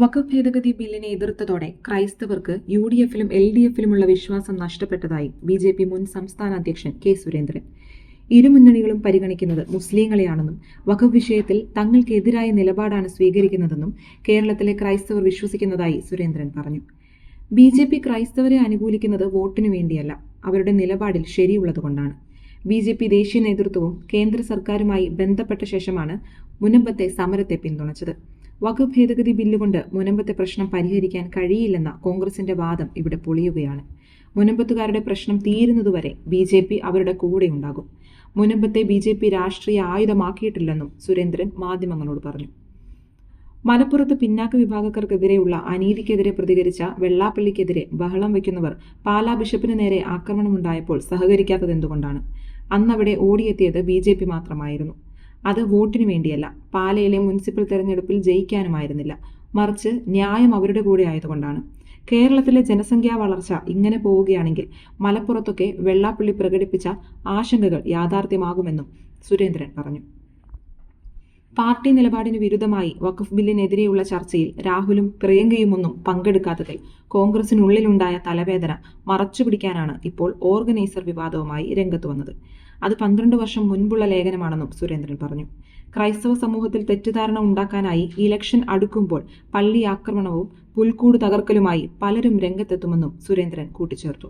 വഖഫ് ഭേദഗതി ബില്ലിനെ എതിർത്തതോടെ ക്രൈസ്തവർക്ക് യു ഡി എഫിലും എൽ ഡി എഫിലുമുള്ള വിശ്വാസം നഷ്ടപ്പെട്ടതായി ബി ജെ പി മുൻ സംസ്ഥാന അധ്യക്ഷൻ കെ സുരേന്ദ്രൻ. ഇരുമുന്നണികളും പരിഗണിക്കുന്നത് മുസ്ലിങ്ങളെയാണെന്നും വഖഫ് വിഷയത്തിൽ തങ്ങൾക്കെതിരായ നിലപാടാണ് സ്വീകരിക്കുന്നതെന്നും കേരളത്തിലെ ക്രൈസ്തവർ വിശ്വസിക്കുന്നതായി സുരേന്ദ്രൻ പറഞ്ഞു. ബി ജെ പി ക്രൈസ്തവരെ അനുകൂലിക്കുന്നത് വോട്ടിനു വേണ്ടിയല്ല അവരുടെ നിലപാടിൽ ശരിയുള്ളതുകൊണ്ടാണ്. ബി ജെ പി ദേശീയ നേതൃത്വവും കേന്ദ്ര സർക്കാരുമായി ബന്ധപ്പെട്ട ശേഷമാണ് മുനമ്പത്തെ സമരത്തെ പിന്തുണച്ചത്. വഖഫ് ഭേദഗതി ബില്ലുകൊണ്ട് മുനമ്പത്തെ പ്രശ്നം പരിഹരിക്കാൻ കഴിയില്ലെന്ന കോൺഗ്രസിന്റെ വാദം ഇവിടെ പൊളിയുകയാണ്. മുനമ്പത്തുകാരുടെ പ്രശ്നം തീരുന്നതുവരെ ബി ജെ പി അവരുടെ കൂടെയുണ്ടാകും മുനമ്പത്തെ ബി ജെ പി രാഷ്ട്രീയ ആയുധമാക്കിയിട്ടില്ലെന്നും സുരേന്ദ്രൻ മാധ്യമങ്ങളോട് പറഞ്ഞു. മലപ്പുറത്ത് പിന്നാക്ക വിഭാഗക്കാർക്കെതിരെയുള്ള അനീതിക്കെതിരെ പ്രതികരിച്ച വെള്ളാപ്പള്ളിക്കെതിരെ ബഹളം വയ്ക്കുന്നവർ പാലാ ബിഷപ്പിന് നേരെ ആക്രമണമുണ്ടായപ്പോൾ സഹകരിക്കാത്തതെന്തുകൊണ്ടാണ്? അന്നവിടെ ഓടിയെത്തിയത് ബി മാത്രമായിരുന്നു. അത് വോട്ടിനു വേണ്ടിയല്ല. പാലയിലെ മുനിസിപ്പൽ തെരഞ്ഞെടുപ്പിൽ ജയിക്കാനുമായിരുന്നില്ല. മറിച്ച് ന്യായം അവരുടെ കൂടെ ആയതുകൊണ്ടാണ്. കേരളത്തിലെ ജനസംഖ്യാ വളർച്ച ഇങ്ങനെ പോവുകയാണെങ്കിൽ മലപ്പുറത്തൊക്കെ വെള്ളാപ്പള്ളി പ്രകടിപ്പിച്ച ആശങ്കകൾ യാഥാർത്ഥ്യമാകുമെന്നും സുരേന്ദ്രൻ പറഞ്ഞു. പാർട്ടി നിലപാടിന് വിരുദ്ധമായി വഖഫ് ബില്ലിനെതിരെയുള്ള ചർച്ചയിൽ രാഹുലും പ്രിയങ്കയുമൊന്നും പങ്കെടുക്കാത്തതിൽ കോൺഗ്രസിനുള്ളിലുണ്ടായ തലവേദന മറച്ചുപിടിക്കാനാണ് ഇപ്പോൾ ഓർഗനൈസർ വിവാദവുമായി രംഗത്ത് വന്നത്. അത് പന്ത്രണ്ട് വർഷം മുൻപുള്ള ലേഖനമാണെന്നും സുരേന്ദ്രൻ പറഞ്ഞു. ക്രൈസ്തവ സമൂഹത്തിൽ തെറ്റിദ്ധാരണ ഉണ്ടാക്കാനായി ഇലക്ഷൻ അടുക്കുമ്പോൾ പള്ളി ആക്രമണവും പുൽക്കൂട് തകർക്കലുമായി പലരും രംഗത്തെത്തുമെന്നും സുരേന്ദ്രൻ കൂട്ടിച്ചേർത്തു.